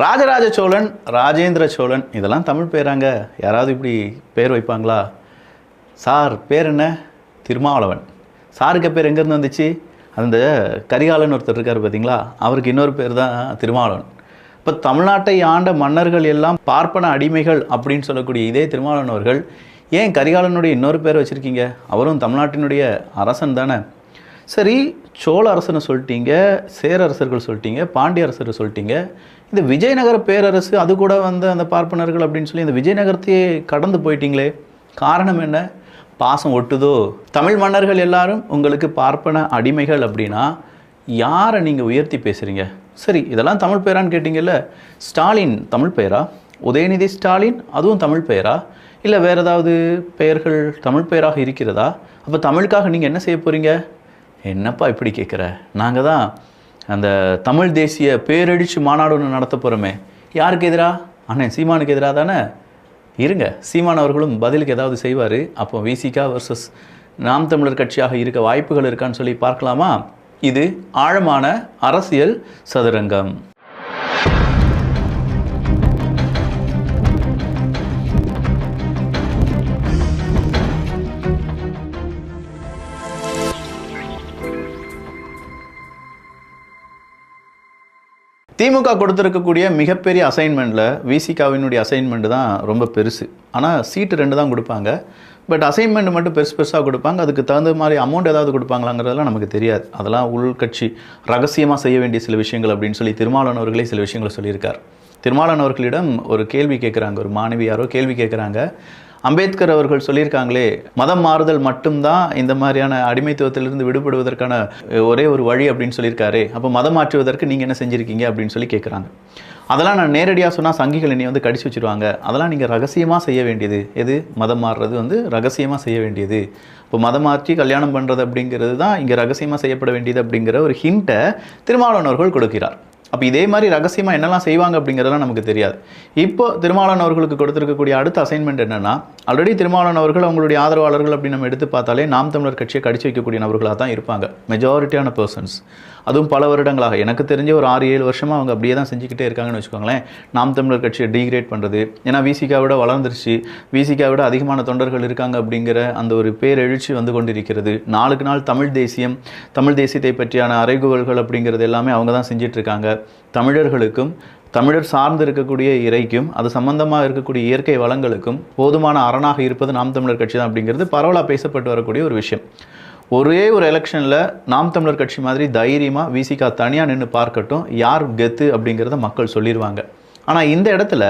ராஜராஜ சோழன் ராஜேந்திர சோழன் இதெல்லாம் தமிழ் பேராங்க. யாராவது இப்படி பேர் வைப்பாங்களா? சார் பேர் என்ன? திருமாவளவன். சாருக்கு பேர் எங்கேருந்து வந்துச்சு? அந்த கரிகாலன் ஒருத்தர் இருக்கார் பார்த்தீங்களா? அவருக்கு இன்னொரு பேர் தான் திருமாவளவன். இப்போ தமிழ்நாட்டை ஆண்ட மன்னர்கள் எல்லாம் பார்ப்பன அடிமைகள் அப்படின்னு சொல்லக்கூடிய இதே திருமாவளவன் அவர்கள் ஏன் கரிகாலனுடைய இன்னொரு பேர் வச்சுருக்கீங்க? அவரும் தமிழ்நாட்டினுடைய அரசன் தானே. சரி சோழ அரசனை சொல்லிட்டீங்க சேரரசர்கள் சொல்லிட்டீங்க பாண்டிய அரசர் சொல்லிட்டீங்க. இந்த விஜயநகர பேரரசு அது கூட வந்து அந்த பார்ப்பனர்கள் அப்படின்னு சொல்லி இந்த விஜயநகரத்தையே கடந்து போயிட்டீங்களே. காரணம் என்ன? பாசம் ஒட்டுதோ? தமிழ் மன்னர்கள் எல்லாரும் உங்களுக்கு பார்ப்பன அடிமைகள் அப்படின்னா யாரை நீங்கள் உயர்த்தி பேசுகிறீங்க சரி இதெல்லாம் தமிழ் பெயரான்னு கேட்டிங்கல்ல. ஸ்டாலின் தமிழ் பெயரா உதயநிதி ஸ்டாலின் அதுவும் தமிழ் பெயரா இல்லை வேறு ஏதாவது பெயர்கள் தமிழ் பெயராக இருக்கிறதா? அப்போ தமிழுக்காக நீங்கள் என்ன செய்ய போகிறீங்க என்னப்பா இப்படி கேட்குற நாங்கள் தான் அந்த தமிழ் தேசிய பேரழிச்சு மாநாடு ஒன்று நடத்த போகிறோமே யாருக்கு எதிராக அண்ணன் சீமானுக்கு எதிராக தானே? இருங்க சீமான் அவர்களும் பதிலுக்கு ஏதாவது செய்வார். அப்போ விசிகா வர்சஸ் நாம் தமிழர் கட்சியாக இருக்க வாய்ப்புகள் இருக்கான்னு சொல்லி பார்க்கலாமா? இது ஆழமான அரசியல் சதுரங்கம். திமுக கொடுத்துருக்கக்கூடிய மிகப்பெரிய அசைன்மெண்ட்டில் விசிகாவினுடைய அசைன்மெண்ட் தான் ரொம்ப பெருசு. ஆனால் சீட்டு ரெண்டு தான் கொடுப்பாங்க. பட் அசைன்மெண்ட் மட்டும் பெருசு பெருசாக கொடுப்பாங்க. அதுக்கு தகுந்த மாதிரி அமௌண்ட் ஏதாவது கொடுப்பாங்களாங்கிறதெல்லாம் நமக்கு தெரியாது. அதெல்லாம் உள்கட்சி ரகசியமாக செய்ய வேண்டிய சில விஷயங்கள் அப்படின்னு சொல்லி திருமாவளவன் அவர்களே சில விஷயங்களை சொல்லியிருக்கார். திருமாவளவன் அவர்களிடம் ஒரு கேள்வி கேட்குறாங்க. ஒரு மாணவி யாரோ கேள்வி கேட்குறாங்க. அம்பேத்கர் அவர்கள் சொல்லியிருக்காங்களே மதம் மாறுதல் மட்டும்தான் இந்த மாதிரியான அடிமைத்துவத்திலிருந்து விடுபடுவதற்கான ஒரே ஒரு வழி அப்படின்னு சொல்லியிருக்காரு. அப்போ மதம் மாற்றுவதற்கு நீங்கள் என்ன செஞ்சுருக்கீங்க அப்படின்னு சொல்லி கேட்குறாங்க அதெல்லாம் நான் நேரடியாக சொன்னால் சங்கிகள் என்னை வந்து கடிச்சு வச்சிருவாங்க. அதெல்லாம் நீங்கள் ரகசியமாக செய்ய வேண்டியது. எது? மதம் மாறுறது வந்து ரகசியமாக செய்ய வேண்டியது. இப்போ மதம் மாற்றி கல்யாணம் பண்ணுறது அப்படிங்கிறது தான் இங்கே ரகசியமாக செய்யப்பட வேண்டியது அப்படிங்கிற ஒரு ஹிண்ட்டை திருமாவளவன் அவர்கள் கொடுக்கிறார். அப்போ இதே மாதிரி ரகசியமாக என்னெல்லாம் செய்வாங்க அப்படிங்கிறதெல்லாம் நமக்கு தெரியாது. இப்போ திருமாவளவன் அவர்களுக்கு கொடுத்துருக்கக்கூடிய அடுத்த அசைன்மெண்ட் என்னென்னா ஆல்ரெடி திருமாவளவன் அவர்கள் அவங்களுடைய ஆதரவாளர்கள் அப்படின்னு நம்ம எடுத்து பார்த்தாலே நாம் தமிழர் கட்சியை கடிச்சு வைக்கக்கூடிய நபர்களாக தான் இருப்பாங்க மெஜாரிட்டியான பர்சன்ஸ் அதுவும் பல வருடங்களாக. எனக்கு தெரிஞ்ச ஒரு ஆறு ஏழு வருஷமாக அவங்க அப்படியே தான் செஞ்சுக்கிட்டே இருக்காங்கன்னு வச்சுக்கோங்களேன். நாம் தமிழர் கட்சியை டீக்ரேட் பண்ணுறது ஏன்னா விசிகா விட வளர்ந்துருச்சு. விசிகா விட அதிகமான தொண்டர்கள் இருக்காங்க அப்படிங்கிற அந்த ஒரு பேரெழுச்சி வந்து கொண்டிருக்கிறது. நாளுக்கு நாள் தமிழ் தேசியம் தமிழ் தேசியத்தை பற்றியான அறைகூவல்கள் அப்படிங்கிறது எல்லாமே அவங்க தான் செஞ்சிட்ருக்காங்க. தமிழர்களுக்கும் தமிழர் சார்ந்து இருக்கக்கூடிய இறைக்கும் அது சம்பந்தமாக இருக்கக்கூடிய இயற்கை வளங்களுக்கும் போதுமான அரணாக இருப்பது நாம் தமிழர் கட்சி தான் அப்படிங்கிறது பரவலாக பேசப்பட்டு வரக்கூடிய ஒரு விஷயம். ஒரே ஒரு எலெக்ஷனில் நாம் தமிழர் கட்சி மாதிரி தைரியமாக விசிகா தனியாக நின்று பார்க்கட்டும் யார் கெத்து அப்படிங்கிறத மக்கள் சொல்லிடுவாங்க ஆனால் இந்த இடத்துல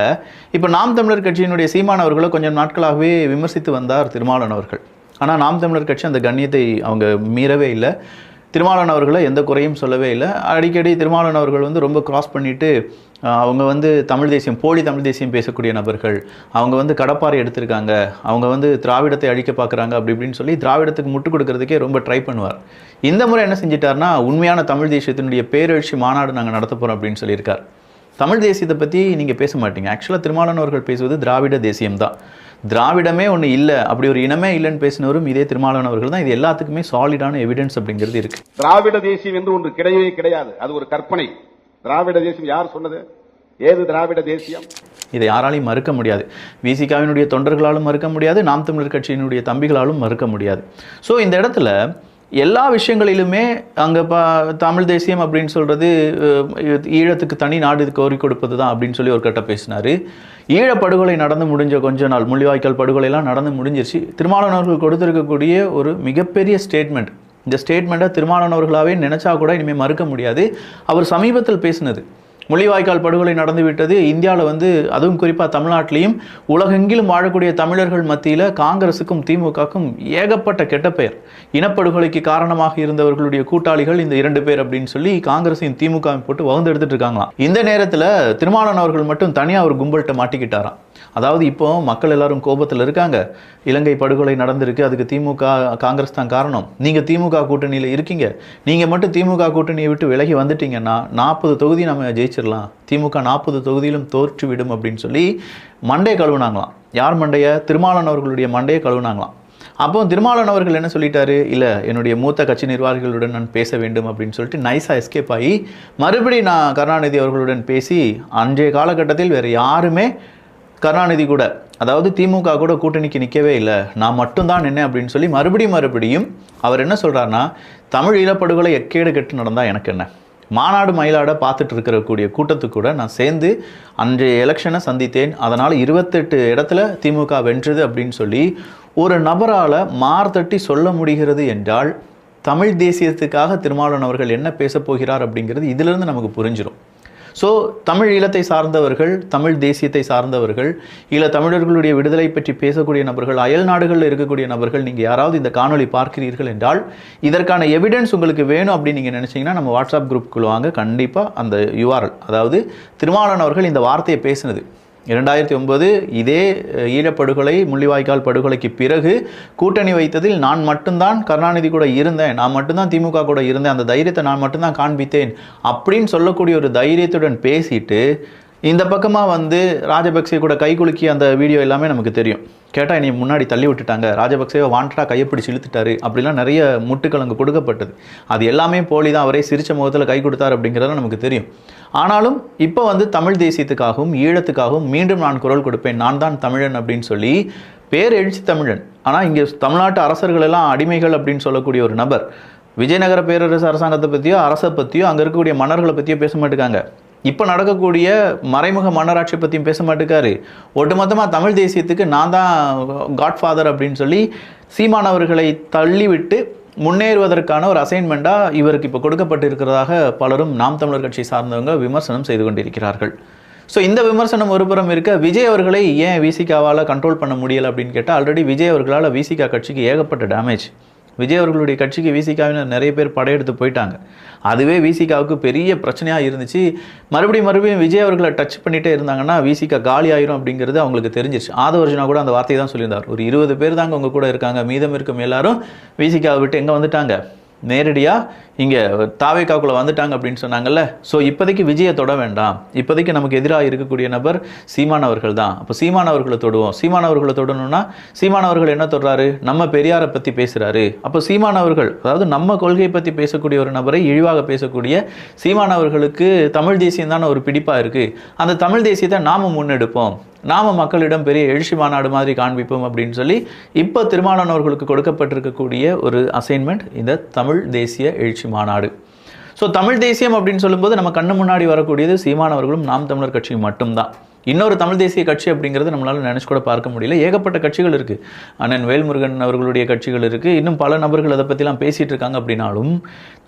இப்போ நாம் தமிழர் கட்சியினுடைய சீமான் அவர்களை கொஞ்சம் நாட்களாகவே விமர்சித்து வந்தார் திருமாவளவன் அவர்கள். ஆனால் நாம் தமிழர் கட்சி அந்த கண்ணியத்தை அவங்க மீறவே இல்லை. திருமாவளவன் அவர்களை எந்த குறையும் சொல்லவே இல்லை. அடிக்கடி திருமாவளவன் அவர்கள் வந்து ரொம்ப கிராஸ் பண்ணிவிட்டு அவங்க வந்து தமிழ் தேசியம் போலி தமிழ் தேசியம் பேசக்கூடிய நபர்கள். அவங்க வந்து கடப்பாறை எடுத்திருக்காங்க. அவங்க வந்து திராவிடத்தை அழிக்க பார்க்குறாங்க அப்படி இப்படின்னு சொல்லி திராவிடத்துக்கு முட்டு கொடுக்கறதுக்கே ரொம்ப ட்ரை பண்ணுவார். இந்த முறை என்ன செஞ்சிட்டார்னா உண்மையான தமிழ் தேசியத்தினுடைய பேரெழுச்சி மாநாடு நாங்கள் நடத்த போகிறோம் அப்படின்னு சொல்லியிருக்கார். தமிழ் தேசியத்தை பற்றி நீங்கள் பேச மாட்டீங்க. ஆக்சுவலாக திருமாவளவன் அவர்கள் பேசுவது திராவிட தேசியம் தான் திராவிடமே ஒன்று இல்லை அப்படி ஒரு இனமே இல்லைன்னு பேசினவரும் இதே திருமாவளவன் தான். இது எல்லாத்துக்குமே சாலிடான எவிடன்ஸ் அப்படிங்கிறது இருக்குது திராவிட தேசியம் என்று ஒன்று கிடையவே கிடையாது. அது ஒரு கற்பனை. திராவிட தேசியம் யார் சொன்னது? ஏது திராவிட தேசியம்? இதை யாராலையும் மறுக்க முடியாது. விசிகாவினுடைய தொண்டர்களாலும் மறுக்க முடியாது. நாம் தமிழர் கட்சியினுடைய தம்பிகளாலும் மறுக்க முடியாது. ஸோ இந்த இடத்துல எல்லா விஷயங்களிலுமே அங்கே பா தமிழ் தேசியம் அப்படின்னு சொல்கிறது ஈழத்துக்கு தனி நாடு கோரி கொடுப்பது தான் அப்படின்னு சொல்லி ஒரு கட்ட பேசினார். ஈழப்படுகொலை நடந்து முடிஞ்ச கொஞ்ச நாள் முள்ளிவாய்க்கால் படுகொலைலாம் நடந்து முடிஞ்சிருச்சு. திருமாவளவர்கள் கொடுத்துருக்கக்கூடிய ஒரு மிகப்பெரிய ஸ்டேட்மெண்ட் இந்த ஸ்டேட்மெண்ட்டை திருமாவளவர்களாகவே நினச்சா கூட இனிமேல் மறுக்க முடியாது. அவர் சமீபத்தில் பேசினது முள்ளிவாய்க்கால் படுகொலை நடந்துவிட்டது. இந்தியாவில் வந்து அதுவும் குறிப்பாக தமிழ்நாட்டிலையும் உலகெங்கிலும் வாழக்கூடிய தமிழர்கள் மத்தியில் காங்கிரஸுக்கும் திமுகவுக்கும் ஏகப்பட்ட கெட்ட பெயர். இனப்படுகொலைக்கு காரணமாக இருந்தவர்களுடைய கூட்டாளிகள் இந்த இரண்டு பேர் அப்படின்னு சொல்லி காங்கிரஸையும் திமுக போட்டு வகுந்து எடுத்துட்டு இருக்காங்களாம். இந்த நேரத்தில் திருமாவளவன் அவர்கள் மட்டும் தனியாக ஒரு கும்பல்கிட்ட மாட்டிக்கிட்டாராம். அதாவது இப்போ மக்கள் எல்லாரும் கோபத்தில் இருக்காங்க. இலங்கை படுகொலை நடந்திருக்கு அதுக்கு திமுக காங்கிரஸ் தான் காரணம். நீங்கள் திமுக கூட்டணியில் இருக்கீங்க. நீங்கள் மட்டும் திமுக கூட்டணியை விட்டு விலகி வந்துட்டீங்கன்னா நாற்பது தொகுதி நம்ம ஜெயிச்சிடலாம். திமுக நாற்பது தொகுதியிலும் தோற்று விடும் அப்படின்னு சொல்லி மண்டையை கழுவுனாங்களாம். யார் மண்டையை? திருமாவளவன் அவர்களுடைய மண்டையை கழுவுனாங்களாம். அப்போ திருமாவளவன் அவர்கள் என்ன சொல்லிட்டாரு? இல்லை என்னுடைய மூத்த கட்சி நிர்வாகிகளுடன் நான் பேச வேண்டும் அப்படின்னு சொல்லிட்டு நைஸாக எஸ்கேப் ஆகி மறுபடி நான் கருணாநிதி அவர்களுடன் பேசி அன்றைய காலகட்டத்தில் வேறு யாருமே கருணாநிதி கூட அதாவது திமுக கூட கூட்டணிக்கு நிற்கவே இல்லை நான் மட்டும்தான் என்ன அப்படின்னு சொல்லி மறுபடியும் மறுபடியும் அவர் என்ன சொல்கிறாருன்னா தமிழ் ஈழப்படுகொலை எக்கேடு கெட்டு நடந்தால் எனக்கு என்ன? மாநாடு மயிலாட பார்த்துட்டு இருக்கக்கூடிய கூட்டத்துக்கு கூட நான் சேர்ந்து அன்றைய எலெக்ஷனை சந்தித்தேன். அதனால் இருபத்தெட்டு இடத்துல திமுக வென்றது அப்படின்னு சொல்லி ஒரு நபரால் மார்த்தட்டி சொல்ல முடிகிறது என்றால் தமிழ் தேசியத்துக்காக திருமாவளவன் அவர்கள் என்ன பேசப்போகிறார் அப்படிங்கிறது இதிலிருந்து நமக்கு புரிஞ்சிடும் ஸோ தமிழ் ஈழத்தை சார்ந்தவர்கள் தமிழ் தேசியத்தை சார்ந்தவர்கள் ஈழ தமிழர்களுடைய விடுதலை பற்றி பேசக்கூடிய நபர்கள் அயல் நாடுகளில் இருக்கக்கூடிய நபர்கள் நீங்கள் யாராவது இந்த காணொலி பார்க்கிறீர்கள் என்றால் இதற்கான எவிடன்ஸ் உங்களுக்கு வேணும் அப்படின்னு நீங்கள் நினச்சிங்கன்னா நம்ம வாட்ஸ்அப் குரூப்புக்குள்ள வாங்க. கண்டிப்பாக அந்த யூஆர்எல் அதாவது திருமாவளவன் அவர்கள் இந்த வார்த்தையை பேசினது. இரண்டாயிரத்தி ஒன்பது இதே ஈழப்படுகொலை முள்ளிவாய்க்கால் படுகொலைக்கு பிறகு கூட்டணி வைத்ததில் நான் மட்டும்தான் கருணாநிதி கூட இருந்தேன். நான் மட்டும்தான் திமுக கூட இருந்தேன். அந்த தைரியத்தை நான் மட்டும்தான் காண்பித்தேன். அப்படின்னு சொல்லக்கூடிய ஒரு தைரியத்துடன் பேசிட்டு இந்த பக்கமாக வந்து ராஜபக்சே கூட கை குலுக்கி அந்த வீடியோ எல்லாமே நமக்கு தெரியும். கேட்டால் என்னை முன்னாடி தள்ளி விட்டுட்டாங்க. ராஜபக்சேவை வாண்டடாக கையப்பிடிச்சு இழுத்துட்டாரு. அப்படிலாம் நிறைய முட்டுக்கள் அங்கே கொடுக்கப்பட்டது. அது எல்லாமே போலி தான் அவரே சிரிச்ச முகத்தில் கை கொடுத்தார் அப்படிங்கிறத நமக்கு தெரியும். ஆனாலும் இப்போ வந்து தமிழ் தேசியத்துக்காகவும் ஈழத்துக்காகவும் மீண்டும் நான் குரல் கொடுப்பேன். நான் தான் தமிழன் அப்படின்னு சொல்லி பேர் எழுச்சி தமிழன். ஆனால் இங்கே தமிழ்நாட்டு அரசர்கள் எல்லாம் அடிமைகள் அப்படின்னு சொல்லக்கூடிய ஒரு நபர். விஜயநகர பேரரசு அரசாங்கத்தை பற்றியோ அரசை பற்றியோ அங்கே இருக்கக்கூடிய மன்னர்களை பற்றியோ பேச மாட்டேங்காங்க இப்போ நடக்கக்கூடிய மறைமுக மன்னராட்சி பற்றியும் பேச மாட்டேக்காரு. ஒட்டுமொத்தமாக தமிழ் தேசியத்துக்கு நான் தான் காட்ஃபாதர் அப்படின்னு சொல்லி சீமானவர்களை தள்ளிவிட்டு முன்னேறுவதற்கான ஒரு அசைன்மெண்ட்டாக இவருக்கு இப்போ கொடுக்கப்பட்டிருக்கிறதாக பலரும் நாம் தமிழர் கட்சி சார்ந்தவங்க விமர்சனம் செய்து கொண்டிருக்கிறார்கள். ஸோ இந்த விமர்சனம் ஒருபுறம் இருக்க விஜய் அவர்களை ஏன் விசிகாவால் கண்ட்ரோல் பண்ண முடியலை அப்படின்னு கேட்டால் ஆல்ரெடி விஜய் அவர்களால் விசிகா கட்சிக்கு ஏகப்பட்ட டேமேஜ் விஜய் அவர்களுடைய கட்சிக்கு விசிகாவினர் நிறைய பேர் படையெடுத்து போயிட்டாங்க. அதுவே விசிகாவுக்கு பெரிய பிரச்சனையாக இருந்துச்சு. மறுபடியும் மறுபடியும் விஜய் அவர்களை டச் பண்ணிகிட்டே இருந்தாங்கன்னா விசிகா காலி ஆயிரும் அப்படிங்கிறது அவங்களுக்கு தெரிஞ்சிருச்சு. ஆதவர்ஜனா கூட அந்த வார்த்தையை தான் சொல்லியிருந்தார். ஒரு இருபது பேர் தாங்க உங்கள் கூட இருக்காங்க. மீதம் இருக்கும் எல்லாரும் விசிகாவை விட்டு எங்கே வந்துட்டாங்க? நேரடியாக இங்கே தாவேக்காக்குள்ள வந்துட்டாங்க அப்படின்னு சொன்னாங்கல்ல. ஸோ இப்போதைக்கு விஜயை தொட வேண்டாம். இப்போதைக்கு நமக்கு எதிராக இருக்கக்கூடிய நபர் சீமான் அவர்கள் தான். அப்போ சீமான் அவர்களை தொடுவோம். சீமான் அவர்களை தொடணும்னா சீமான் அவர்கள் என்ன தொடுறாரு? நம்ம பெரியாரை பற்றி பேசுகிறாரு அப்போ சீமான் அவர்கள் அதாவது நம்ம கொள்கையை பற்றி பேசக்கூடிய ஒரு நபரை இழிவாக பேசக்கூடிய சீமான் அவர்களுக்கு தமிழ் தேசியம் தானே ஒரு பிடிப்பாக இருக்குது அந்த தமிழ் தேசியத்தை நாம் முன்னெடுப்போம். நாம மக்களிடம் பெரிய எழுச்சி மாநாடு மாதிரி காண்பிப்போம் அப்படின்னு சொல்லி இப்போ திருமாவளவன் கொடுக்கப்பட்டிருக்கக்கூடிய ஒரு அசைன்மெண்ட் இந்த தமிழ் தேசிய எழுச்சி மாநாடு. ஸோ தமிழ் தேசியம் அப்படின்னு சொல்லும்போது நம்ம கண்ணு முன்னாடி வரக்கூடியது சீமானவர்களும் நாம் தமிழர் கட்சியும் மட்டும்தான். இன்னொரு தமிழ் தேசிய கட்சி அப்படிங்கிறது நம்மளால் நினச்சி கூட பார்க்க முடியல. ஏகப்பட்ட கட்சிகள் இருக்குது அண்ணன் வேல்முருகன் அவர்களுடைய கட்சிகள் இருக்குது இன்னும் பல நபர்கள் அதை பற்றிலாம் பேசிகிட்டு இருக்காங்க அப்படின்னாலும்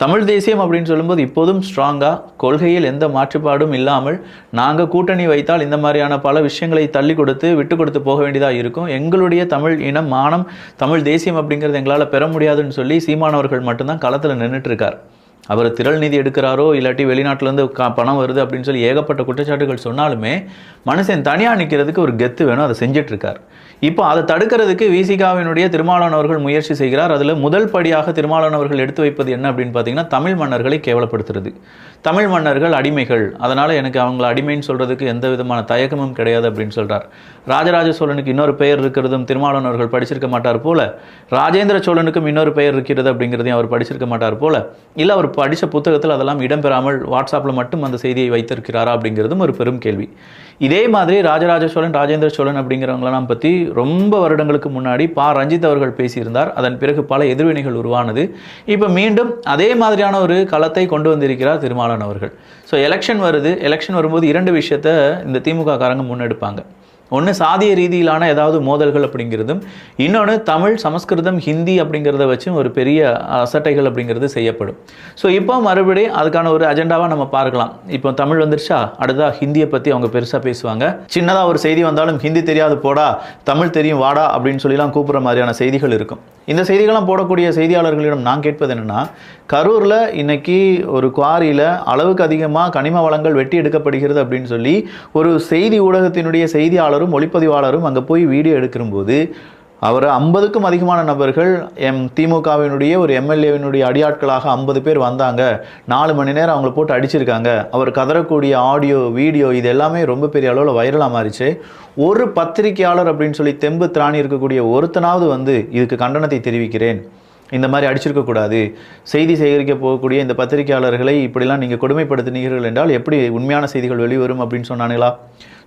தமிழ் தேசியம் அப்படின்னு சொல்லும்போது இப்போதும் ஸ்ட்ராங்காக கொள்கையில் எந்த மாற்றுப்பாடும் இல்லாமல் நாங்கள் கூட்டணி வைத்தால் இந்த மாதிரியான பல விஷயங்களை தள்ளி கொடுத்து விட்டு கொடுத்து போக வேண்டியதாக இருக்கும். எங்களுடைய தமிழ் இனம் மானம் தமிழ் தேசியம் அப்படிங்கிறது எங்களால் பெற முடியாதுன்னு சொல்லி சீமானவர்கள் மட்டும்தான் களத்தில் நின்றுட்டு இருக்கார். அவர் திரள் நிதி எடுக்கிறாரோ இல்லாட்டி வெளிநாட்டிலேருந்து கா பணம் வருது அப்படின்னு சொல்லி ஏகப்பட்ட குற்றச்சாட்டுகள் சொன்னாலுமே மனுஷன் தனியாக நிற்கிறதுக்கு ஒரு கெத்து வேணும் அதை செஞ்சிட்ருக்கார். இப்போ அதை தடுக்கிறதுக்கு விசிகாவினுடைய திருமாவளவன் அவர்கள் முயற்சி செய்கிறார். அதில் முதல் படியாக திருமாவளவன் அவர்கள் எடுத்து வைப்பது என்ன அப்படின்னு பார்த்தீங்கன்னா தமிழ் மன்னர்களை கேவலப்படுத்துறது. தமிழ் மன்னர்கள் அடிமைகள். அதனால் எனக்கு அவங்கள அடிமைன்னு சொல்கிறதுக்கு எந்த விதமான தயக்கமும் கிடையாது அப்படின்னு சொல்கிறார் ராஜராஜ சோழனுக்கு இன்னொரு பெயர் இருக்கிறதும் திருமாவளவன் அவர்கள் படிச்சிருக்க மாட்டார் போல. ராஜேந்திர சோழனுக்கும் இன்னொரு பெயர் இருக்கிறது அப்படிங்கிறதையும் அவர் படிச்சிருக்க மாட்டார் போல. இல்லை அவர் படித்த புத்தகத்தில் அதெல்லாம் இடம்பெறாமல் வாட்ஸ்அப்பில் மட்டும் அந்த செய்தியை வைத்திருக்கிறாரா அப்படிங்கிறதும் ஒரு பெரும் கேள்வி. இதே மாதிரி ராஜராஜ சோழன் ராஜேந்திர சோழன் அப்படிங்கிறவங்களெல்லாம் பற்றி ரொம்ப வருடங்களுக்கு முன்னாடி பா. ரஞ்சித் அவர்கள் பேசியிருந்தார். அதன் பிறகு பல எதிர்வினைகள் உருவானது. இப்போ மீண்டும் அதே மாதிரியான ஒரு களத்தை கொண்டு வந்திருக்கிறார் திருமாலன் அவர்கள். ஸோ எலெக்ஷன் வருது. எலெக்ஷன் வரும்போது இரண்டு விஷயத்தை இந்த திமுக காரங்க முன்னெடுப்பாங்க. ஒன்று சாதிய ரீதியிலான ஏதாவது மோதல்கள் அப்படிங்கிறதும் இன்னொன்று தமிழ் சமஸ்கிருதம் ஹிந்தி அப்படிங்கிறத வச்சும் ஒரு பெரிய அசட்டைகள் அப்படிங்கிறது செய்யப்படும். ஸோ இப்போ மறுபடியும் அதுக்கான ஒரு அஜெண்டாவாக நம்ம பார்க்கலாம். இப்போ தமிழ் வந்துருச்சா? அடுத்தா ஹிந்தியை பற்றி அவங்க பெருசாக பேசுவாங்க. சின்னதாக ஒரு செய்தி வந்தாலும் ஹிந்தி தெரியாது போடா தமிழ் தெரியும் வாடா அப்படின்னு சொல்லிலாம் கூப்பிட்ற மாதிரியான செய்திகள் இருக்கும். இந்த செய்திகள்லாம் போடக்கூடிய செய்தியாளர்களிடம் நான் கேட்பது என்னென்னா கரூரில் இன்னைக்கு ஒரு குவாரியில் அளவுக்கு அதிகமாக கனிம வளங்கள் வெட்டி எடுக்கப்படுகிறது அப்படின்னு சொல்லி ஒரு செய்தி ஊடகத்தினுடைய செய்தியாளரும் ஒளிப்பதிவாளரும் அங்கே போய் வீடியோ எடுக்கிறபோது அவர் ஐம்பதுக்கும் அதிகமான நபர்கள் எம் திமுகவினுடைய ஒரு எம்எல்ஏவினுடைய அடியாட்களாக ஐம்பது பேர் வந்தாங்க. நாலு மணி நேரம் அவங்கள போட்டு அடிச்சிருக்காங்க. அவர் கதறக்கூடிய ஆடியோ வீடியோ இது எல்லாமே ரொம்ப பெரிய அளவில் வைரலாக மாறிச்சு. ஒரு பத்திரிகையாளர் அப்படின்னு சொல்லி தெம்பு திராணி இருக்கக்கூடிய ஒருத்தனாவது வந்து இதுக்கு கண்டனத்தை தெரிவிக்கிறேன். இந்த மாதிரி அடிச்சிருக்கக்கூடாது செய்தி சேகரிக்க போகக்கூடிய இந்த பத்திரிகையாளர்களை இப்படிலாம் நீங்கள் கொடுமைப்படுத்தினீர்கள் என்றால் எப்படி உண்மையான செய்திகள் வெளிவரும் அப்படின்னு சொன்னானுங்களா?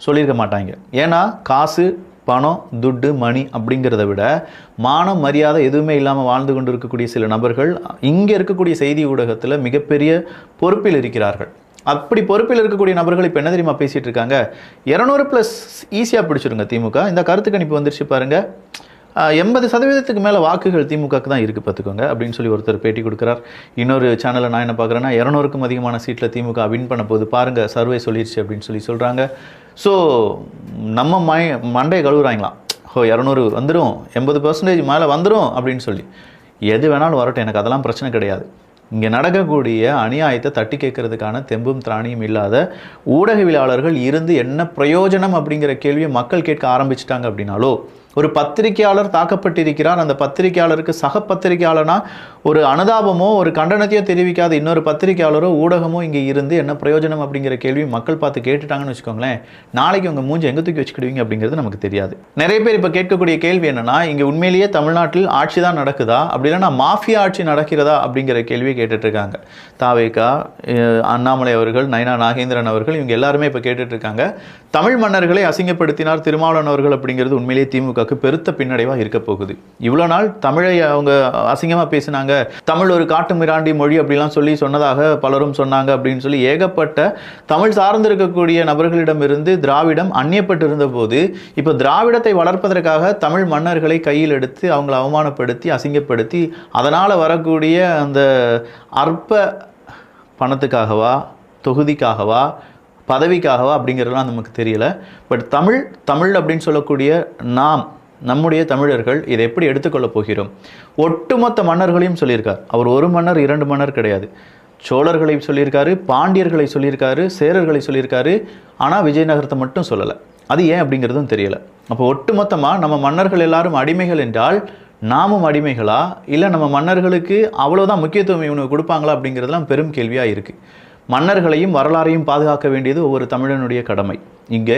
சொல்லியிருக்க மாட்டாங்க. ஏன்னா காசு பணம் துட்டு மணி அப்படிங்கிறத விட மானம் மரியாதை எதுவுமே இல்லாமல் வாழ்ந்து கொண்டு இருக்கக்கூடிய சில நபர்கள் இங்கே இருக்கக்கூடிய செய்தி ஊடகத்தில் மிகப்பெரிய பொறுப்பில் இருக்கிறார்கள். அப்படி பொறுப்பில் இருக்கக்கூடிய நபர்கள் இப்போ என்ன தெரியுமா பேசிகிட்டு இருக்காங்க? இரநூறு ப்ளஸ் ஈஸியாக பிடிச்சிருங்க திமுக. இந்த கருத்து கணிப்பு வந்துருச்சு பாருங்கள் எண்பது சதவீதத்துக்கு மேலே வாக்குகள் திமுகக்கு தான் இருக்குது பார்த்துக்கோங்க அப்படின்னு சொல்லி ஒருத்தர் பேட்டி கொடுக்குறார். இன்னொரு சேனலில் நான் என்ன பார்க்குறேன்னா இரநூறுக்கும் அதிகமான சீட்டில் திமுக வின் பண்ண போது பாருங்கள் சர்வே சொல்லிடுச்சு அப்படின்னு சொல்லி சொல்கிறாங்க ஸோ நம்ம மை மண்டையை கழுவுறாங்களாம். ஓ இரநூறு வந்துடும் எண்பது பர்சன்டேஜ் மேலே வந்துடும் அப்படின்னு சொல்லி. எது வேணாலும் வரட்டும் எனக்கு அதெல்லாம் பிரச்சனை கிடையாது. இங்கே நடக்கக்கூடிய அநியாயத்தை தட்டி கேட்கறதுக்கான தெம்பும் திராணியும் இல்லாத ஊடகவியலாளர்கள் இருந்து என்ன பிரயோஜனம் அப்படிங்கிற கேள்வியை மக்கள் கேட்க ஆரம்பிச்சிட்டாங்க அப்படின்னாலோ ஒரு பத்திரிகையாளர் தாக்கப்பட்டிருக்கிறார். அந்த பத்திரிகையாளருக்கு சக பத்திரிகையாளனா ஒரு அனுதாபமோ ஒரு கண்டனத்தையோ தெரிவிக்காத இன்னொரு பத்திரிகையாளரோ ஊடகமோ இங்கே இருந்து என்ன பிரயோஜனம் அப்படிங்கிற கேள்வி மக்கள் பார்த்து கேட்டுட்டாங்கன்னு வச்சுக்கோங்களேன் நாளைக்கு உங்கள் மூஞ்சி எங்கே தூக்கி வச்சுக்கிடுவீங்க அப்படிங்கிறது நமக்கு தெரியாது. நிறைய பேர் இப்போ கேட்கக்கூடிய கேள்வி என்னன்னா இங்கே உண்மையிலேயே தமிழ்நாட்டில் ஆட்சி தான் நடக்குதா? அப்படி இல்லைன்னா மாஃபியா ஆட்சி நடக்கிறதா? அப்படிங்கிற கேள்வியை கேட்டுட்ருக்காங்க. இருக்காங்க தாவேகா அண்ணாமலை அவர்கள் நயனா நாகேந்திரன் அவர்கள் இவங்க எல்லாருமே இப்போ கேட்டுட்ருக்காங்க. தமிழ் மன்னர்களை அசிங்கப்படுத்தினார் திருமாவளவன் அவர்கள் அப்படிங்கிறது உண்மையிலேயே திமுகவுக்கு பெருத்த பின்னடைவாக இருக்க போகுது. இவ்வளோ நாள் தமிழை அவங்க அசிங்கமாக பேசினாங்க தமிழ் ஒரு காட்டு மிராண்டி மொழி அப்படிலாம் சொல்லி சொன்னதாக பலரும் சொன்னாங்க அப்படின்னு சொல்லி ஏகப்பட்ட தமிழ் சார்ந்திருக்கக்கூடிய நபர்களிடம் இருந்து திராவிடம் அந்நியப்பட்டு இருந்த போது இப்போ திராவிடத்தை வளர்ப்பதற்காக தமிழ் மன்னர்களை கையில் எடுத்து அவங்களை அவமானப்படுத்தி அசிங்கப்படுத்தி அதனால் வரக்கூடிய அந்த அற்ப பணத்துக்காகவா தொகுதிக்காகவா பதவிக்காகவா அப்படிங்கிறதுலாம் நமக்கு தெரியல. பட் தமிழ் தமிழ் அப்படின்னு சொல்லக்கூடிய நாம் நம்முடைய தமிழர்கள் இதை எப்படி எடுத்துக்கொள்ளப் போகிறோம்? ஒட்டுமொத்த மன்னர்களையும் சொல்லியிருக்கார். அவர் ஒரு மன்னர் இரண்டு மன்னர் கிடையாது. சோழர்களை சொல்லியிருக்காரு பாண்டியர்களை சொல்லியிருக்காரு சேரர்களை சொல்லியிருக்காரு. ஆனால் விஜயநகரத்தை மட்டும் சொல்லலை. அது ஏன் அப்படிங்கிறதும் தெரியலை. அப்போ ஒட்டுமொத்தமாக நம்ம மன்னர்கள் எல்லாரும் அடிமைகள் என்றால் நாமும் அடிமைகளா? இல்லை நம்ம மன்னர்களுக்கு அவ்வளோதான் முக்கியத்துவம் இவனுக்கு கொடுப்பாங்களா அப்படிங்கிறதுலாம் பெரும் கேள்வியாக இருக்குது மன்னர்களையும் வரலாறையும் பாதுகாக்க வேண்டியது ஒவ்வொரு தமிழனுடைய கடமை. இங்கே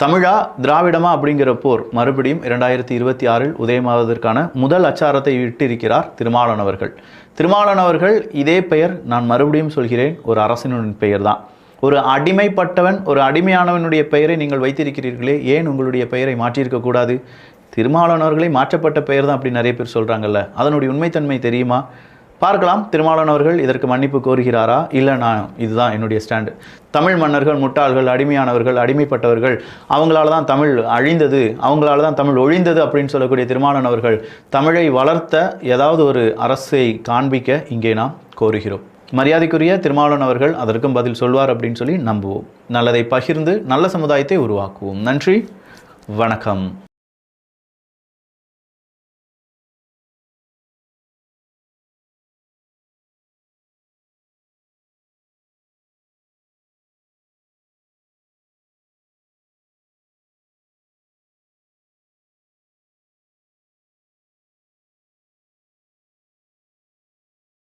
தமிழா திராவிடமா அப்படிங்கிற போர் மறுபடியும் இரண்டாயிரத்தி இருபத்தி ஆறில் உதயமாவதற்கான முதல் அச்சாரத்தை இட்டிருக்கிறார் திருமாவளவன் அவர்கள். திருமாவளவன் அவர்கள் இதே பெயர் நான் மறுபடியும் சொல்கிறேன் ஒரு அரசனின் பெயர் தான் ஒரு அடிமைப்பட்டவன் ஒரு அடிமையானவனுடைய பெயரை நீங்கள் வைத்திருக்கிறீர்களே ஏன் உங்களுடைய பெயரை மாற்றியிருக்கக்கூடாது திருமாலன் திருமாவளவன் அவர்களே மாற்றப்பட்ட பெயர் தான் அப்படி நிறைய பேர் சொல்கிறாங்கல்ல அதனுடைய உண்மைத்தன்மை தெரியுமா? பார்க்கலாம். திருமாவளவன் அவர்கள் இதற்கு மன்னிப்பு கோருகிறாரா? இல்லை நான் இதுதான் என்னுடைய ஸ்டாண்டு தமிழ் மன்னர்கள் முட்டாள்கள் அடிமையானவர்கள் அடிமைப்பட்டவர்கள் அவங்களால தான் தமிழ் அழிந்தது அவங்களால தான் தமிழ் ஒழிந்தது அப்படின்னு சொல்லக்கூடிய திருமாவளவன் அவர்கள் தமிழை வளர்த்த ஏதாவது ஒரு அரசை காண்பிக்க இங்கே நாம் கோருகிறோம். மரியாதைக்குரிய திருமாவளவன் அவர்கள் அதற்கும் பதில் சொல்வார் அப்படின்னு சொல்லி நம்புவோம். நல்லதை பகிர்ந்து நல்ல சமுதாயத்தை உருவாக்குவோம். நன்றி. வணக்கம்.